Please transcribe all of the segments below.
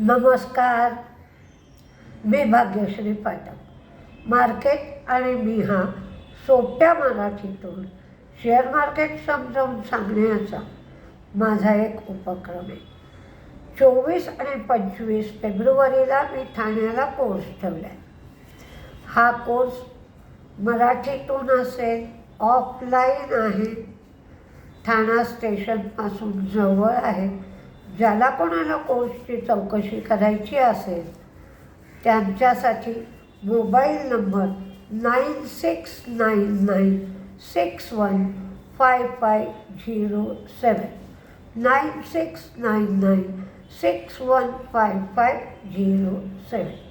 नमस्कार. मी भाग्यश्री पाठक. मार्केट आणि मी हा सोप्या मराठीतून शेअर मार्केट समजावून सांगण्याचा माझा एक उपक्रम आहे. चोवीस आणि पंचवीस फेब्रुवारीला मी ठाण्याला कोर्स ठेवला आहे हा कोर्स मराठीतून असेल ऑफलाईन आहे. ठाणा स्टेशनपासून जवळ आहे. ज्याला कोणाला कोर्सची चौकशी करायची असेल त्यांच्यासाठी mobile number nine six nine nine six one five five zero seven nine six nine nine six one five five zero seven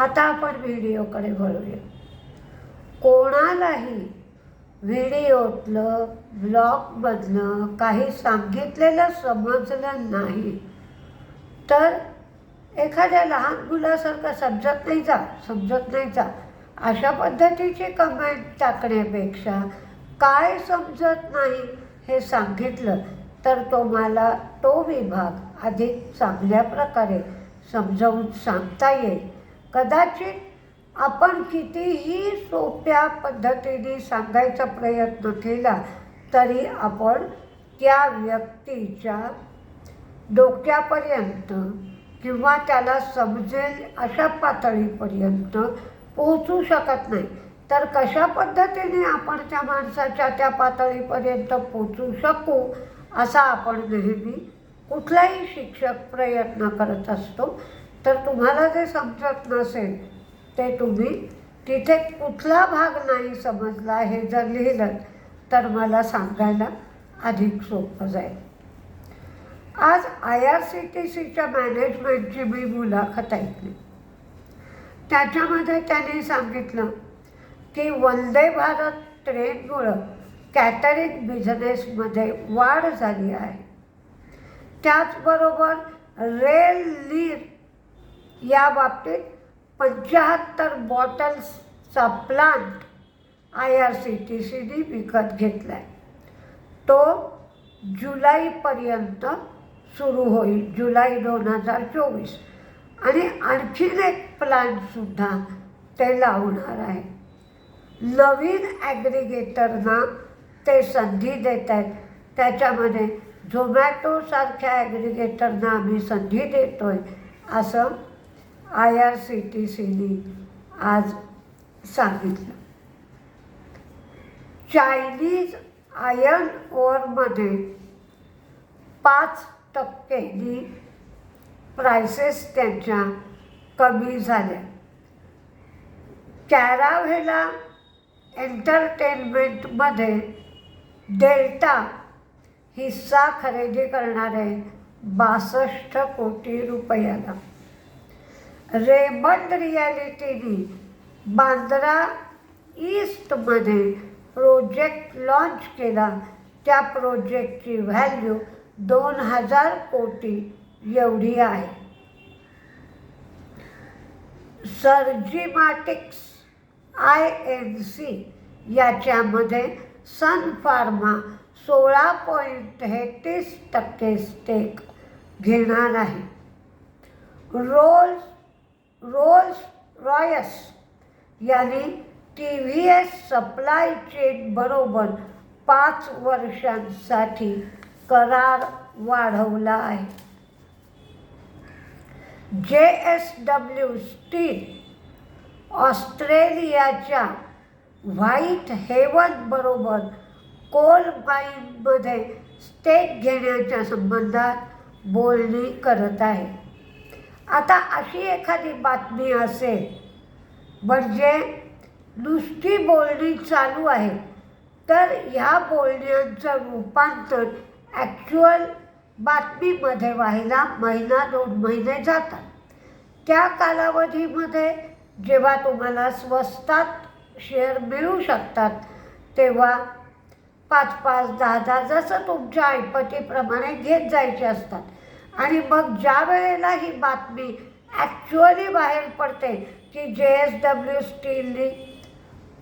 आता आपण व्हिडिओकडे वळूया. कोणालाही व्हिडिओतलं ब्लॉगमधलं काही सांगितलेलं समजलं नाही. तर एखाद्या लहान मुलासारखं समजत नाही जा समजत नाही जा. अशा पद्धतीची कमेंट टाकण्यापेक्षा काय समजत नाही हे सांगितलं तर तुम्हाला तो विभाग अधिक चांगल्या प्रकारे समजावून सांगता येईल. कदाचित आपण कितीही सोप्या पद्धतीने सांगायचा प्रयत्न केला तरी आपण त्या व्यक्तीच्या डोक्यापर्यंत किंवा त्याला समजेल अशा पातळीपर्यंत पोहोचू शकत नाही. तर कशा पद्धतीने आपण त्या माणसाच्या त्या पातळीपर्यंत पोचू शकू असा आपण नेहमी कुठलाही शिक्षक प्रयत्न करत असतो. तर तुम्हाला जे समजत नसेल ते तुम्ही तिथे कुठला भाग नाही समजला हे जर लिहिलं तर मला सांगायला अधिक सोपं जाईल. आज आय आर सी टी सीच्या मॅनेजमेंटची मी मुलाखत ऐकली. त्याच्यामध्ये त्यांनी सांगितलं की वंदे भारत ट्रेनमुळं कॅटरिंग बिझनेसमध्ये वाढ झाली आहे. त्याचबरोबर रेल लीर या बाबतीत पंच्याहत्तर बॉटल्सचा plant I R C T सीने विकत घेतला आहे तो जुलैपर्यंत सुरू होईल जुलै दोन हजार चोवीस. आणि आणखीन एक प्लांटसुद्धा ते लावणार आहे. नवीन ॲग्रिगेटरना ते संधी देत आहेत त्याच्यामध्ये झोमॅटोसारख्या ॲग्रिगेटरना आम्ही संधी देतो आहे असं आय आर सी टी सीने आज सांगितलं. चायनीज आयर्न ओअरमध्ये पाच टक्क्यांनी प्रायसेस त्यांच्या कमी झाल्या. कॅराव्हेला एंटरटेनमेंटमध्ये डेल्टा हिस्सा खरेदी करणारे बासष्ट कोटी रुपयाला. रेबन रियालिटीनी बांद्रा ईस्टमध्ये प्रोजेक्ट लॉन्च केला. त्या प्रोजेक्टची व्हॅल्यू दोन हजार कोटी एवढी आहे. सर्जिमॅटिक्स आय एन सी याच्यामध्ये सन फार्मा सोळा पॉईंट तेहतीस टक्के स्टेक घेणार आहे. रोल्स रोल्स रॉयस यांनी T V S supply chain बरोबर पाच वर्षांसाठी करार वाढवला आहे. जे एस डब्ल्यू स्टील ऑस्ट्रेलियाच्या व्हाईट हेवन बरोबर कोल माईनमध्ये स्टेक घेण्याच्या संबंधात बोलणी करत आहे. आता अशी एखादी बातमी असेल म्हणजे नुसती बोलणी चालू आहे तर ह्या बोलण्यांचं रूपांतर ॲक्च्युअल बातमीमध्ये व्हायला महिना दोन महिने जातात. त्या कालावधीमध्ये जेव्हा तुम्हाला स्वस्तात शेअर मिळू शकतात तेव्हा पाच पाच दहा दहा जसं तुमच्या ऐपतीप्रमाणे घेत जायचे असतात. आणि मग ज्या वेळेला ही बातमी ॲक्च्युअली बाहेर पडते की जे एस डब्ल्यू स्टीलनी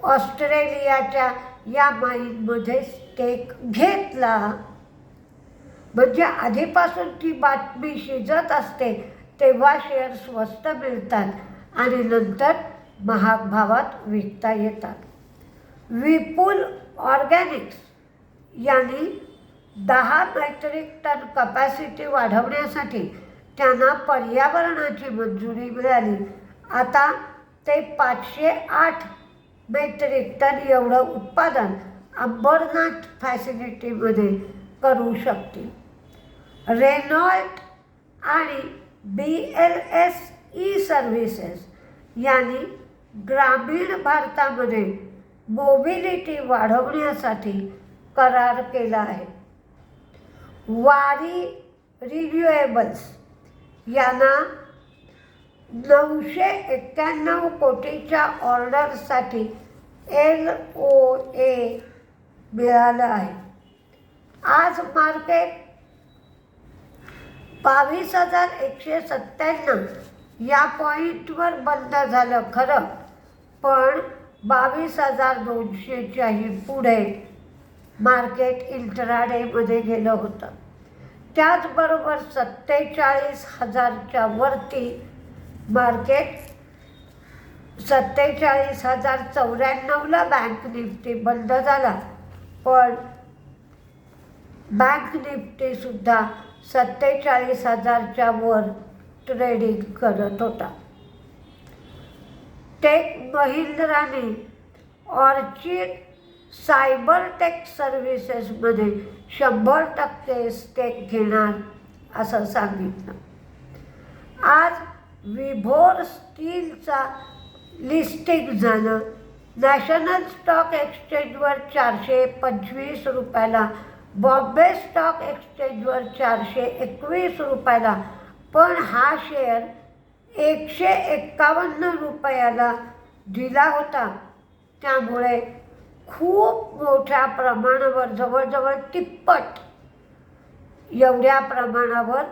ऑस्ट्रेलियाच्या या माईनमध्ये स्टेक घेतला. म्हणजे आधीपासून ती बातमी शिजत असते तेव्हा शेअर स्वस्त मिळतात आणि नंतर महाग भावात विकता येतात. विपुल ऑर्गॅनिक्स यांनी दहा मेट्रिक टन कपॅसिटी वाढवण्यासाठी त्यांना पर्यावरणाची मंजुरी मिळाली. आता ते पाचशे आठ मेट्रिक टन एवढं उत्पादन अंबरनाथ फॅसिलिटीमध्ये करू शकतील. रेनॉल्ट आणि B L S E services यांनी ग्रामीण भारतामध्ये मोबिलिटी वाढवण्यासाठी करार केला आहे. वारी रिन्युएबल्स यांना नऊशे एक्क्याण्णव कोटीच्या ऑर्डरसाठी एल ओ ए मिळालं आहे. आज मार्केट बावीस हजार एकशे सत्त्याण्णव या पॉईंटवर बंद झालं खरं पण बावीस हजार दोनशेच्याही पुढे मार्केट इंट्राडेमध्ये गेलं होतं. त्याचबरोबर सत्तेचाळीस हजारच्या वरती मार्केट सत्तेचाळीस हजार चौऱ्याण्णवला बँक निफ्टी बंद झाला. पण बँक निफ्टीसुद्धा सत्तेचाळीस हजारच्या वर ट्रेडिंग करत होता. टेक महिंद्राने ऑर्चिड सायबर टेक सर्व्हिसेसमध्ये शंभर टक्के स्टेक घेणार असं सांगितलं. आज विभोर स्टीलचा लिस्टिंग झालं. नॅशनल स्टॉक एक्सचेंजवर चारशे पंचवीस रुपयाला बॉम्बे स्टॉक एक्सचेंजवर चारशे एकवीस रुपयाला पण हा शेअर एकशे एक्कावन्न रुपयाला दिला होता. त्यामुळे खूप मोठ्या प्रमाणावर जवळजवळ तिप्पट एवढ्या प्रमाणावर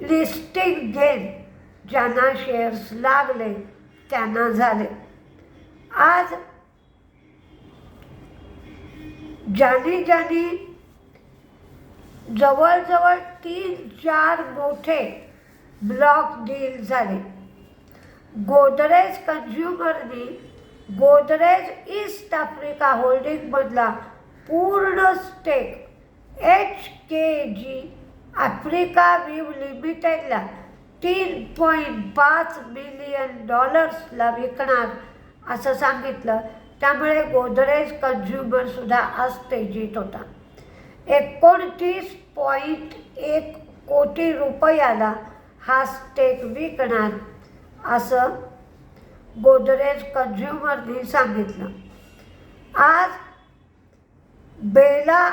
लिस्टिंग गेन ज्यांना शेअर्स लागले त्यांना झाले. आज ज्यांनी ज्यांनी जवळजवळ तीन चार मोठे ब्लॉक डील झाले गोदरेज कन्झ्युमरनी गोदरेज ईस्ट आफ्रिका होल्डिंगमधला पूर्ण stake H K G Africa View लिमिटेडला तीन पॉईंट पाच मिलियन डॉलर्सला विकणार असं सांगितलं. त्यामुळे गोदरेज कन्झ्युमरसुद्धा आज तेजीत होता. एकोणतीस पॉईंट एक कोटी रुपयाला हा स्टेक विकणार असं गोदरेज कन्झ्युमरनी सांगितलं. आज बेला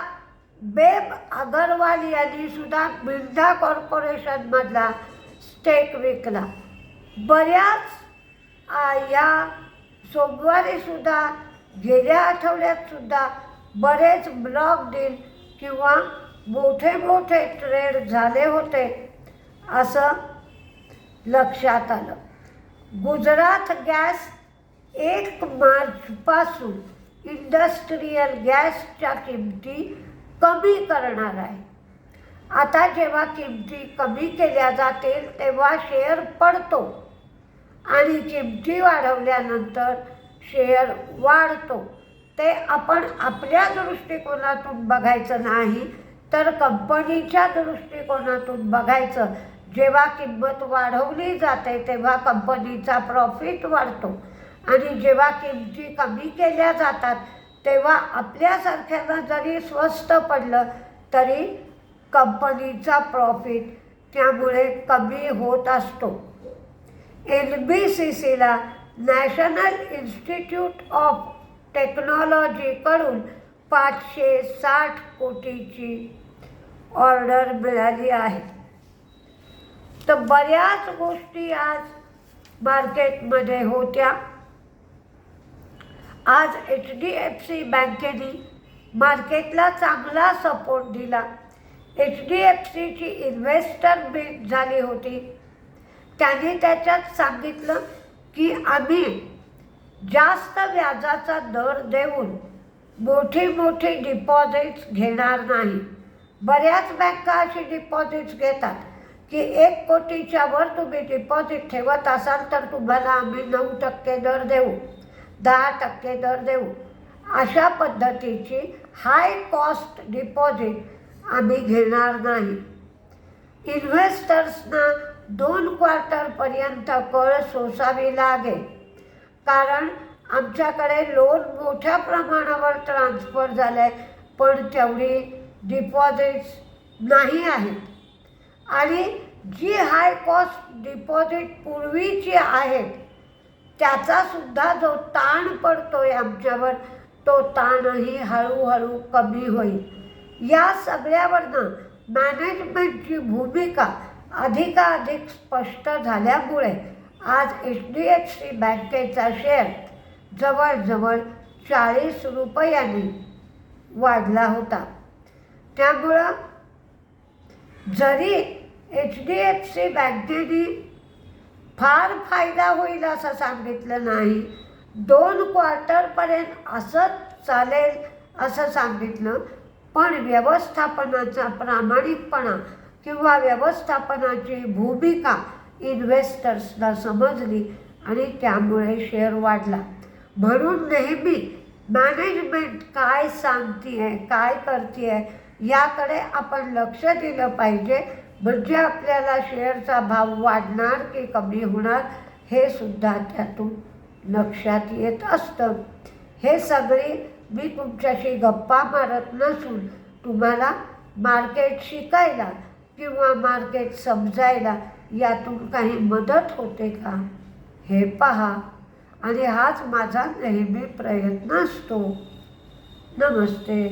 बेब अगरवाल यांनी सुद्धा बिर्धा कॉर्पोरेशनमधला स्टेक विकला. बऱ्याच या सोमवारीसुद्धा गेल्या आठवड्यातसुद्धा बरेच ब्लॉक डील किंवा मोठे मोठे ट्रेड झाले होते असं लक्षात आलं. गुजरात गॅस एक मार्चपासून इंडस्ट्रीयल गॅसच्या किमती कमी करणार आहे. आता जेव्हा किमती कमी केल्या जातील तेव्हा शेअर पडतो आणि किमती वाढवल्यानंतर शेअर वाढतो. ते आपण आपल्या दृष्टिकोनातून बघायचं नाही तर कंपनीच्या दृष्टिकोनातून बघायचं जेव्हा किंमत वाढवली जाते तेव्हा कंपनीचा प्रॉफिट वाढतो. आणि जेव्हा किमती कमी केल्या जातात तेव्हा आपल्यासारख्यांना जरी स्वस्त पडलं तरी कंपनीचा प्रॉफिट त्यामुळे कमी होत असतो. एन बी सी सीला नॅशनल इन्स्टिट्यूट ऑफ टेक्नॉलॉजीकडून पाचशे साठ कोटीची ऑर्डर मिळाली आहे. तर बऱ्याच गोष्टी आज मार्केटमध्ये होत्या. आज एच डी एफ सी बँकेने मार्केटला चांगला सपोर्ट दिला. एच डी एफ सीची इन्व्हेस्टर मीट झाली होती. त्याने त्याच्यात सांगितलं की आम्ही जास्त व्याजाचा दर देऊन मोठी मोठी डिपॉझिट्स घेणार नाही. बऱ्याच बँका अशी डिपॉझिट्स घेतात. की एक कोटीच्या वर तुम्ही डिपॉझिट ठेवत असाल तर तुम्हाला आम्ही नऊ टक्के दर देऊ दहा टक्के दर देऊ. अशा पद्धतीची हाय कॉस्ट डिपॉझिट आम्ही घेणार नाही. इन्व्हेस्टर्सना दोन क्वार्टरपर्यंत कळ सोसावी लागेल कारण आमच्याकडे लोन मोठ्या प्रमाणावर ट्रान्सफर झालं आहे पण तेवढी डिपॉझिट्स नाही आहेत. आणि जी हाय कॉस्ट डिपॉझिट पूर्वीची आहेत त्याचासुद्धा जो ताण पडतो आहे आमच्यावर तो ताणही हळूहळू कमी होईल. या सगळ्यावरनं मॅनेजमेंटची भूमिका अधिकाधिक स्पष्ट झाल्यामुळे आज एच डी एफ सी बँकेचा शेअर जवळजवळ चाळीस रुपयांनी वाढला होता. त्यामुळं जरी एच डी एफ सी बँकेने फार फायदा होईल असं सांगितलं नाही. दोन क्वार्टरपर्यंत असंच चालेल असं सांगितलं. पण व्यवस्थापनाचा प्रामाणिकपणा किंवा व्यवस्थापनाची भूमिका इन्व्हेस्टर्सला समजली आणि त्यामुळे शेअर वाढला. म्हणून नेहमी मॅनेजमेंट काय सांगते आहे काय करते आहे याकडे आपण लक्ष दिलं पाहिजे. म्हणजे आपल्याला शेअरचा भाव वाढणार की कमी होणार हे सुद्धा त्यातून लक्षात येत असतं. हे सगळी मी तुमच्याशी गप्पा मारत नसून तुम्हाला मार्केट शिकायला किंवा मार्केट समजायला यातून काही मदत होते का? हे पहा. आणि हाच माझा नेहमी प्रयत्न असतो. नमस्ते.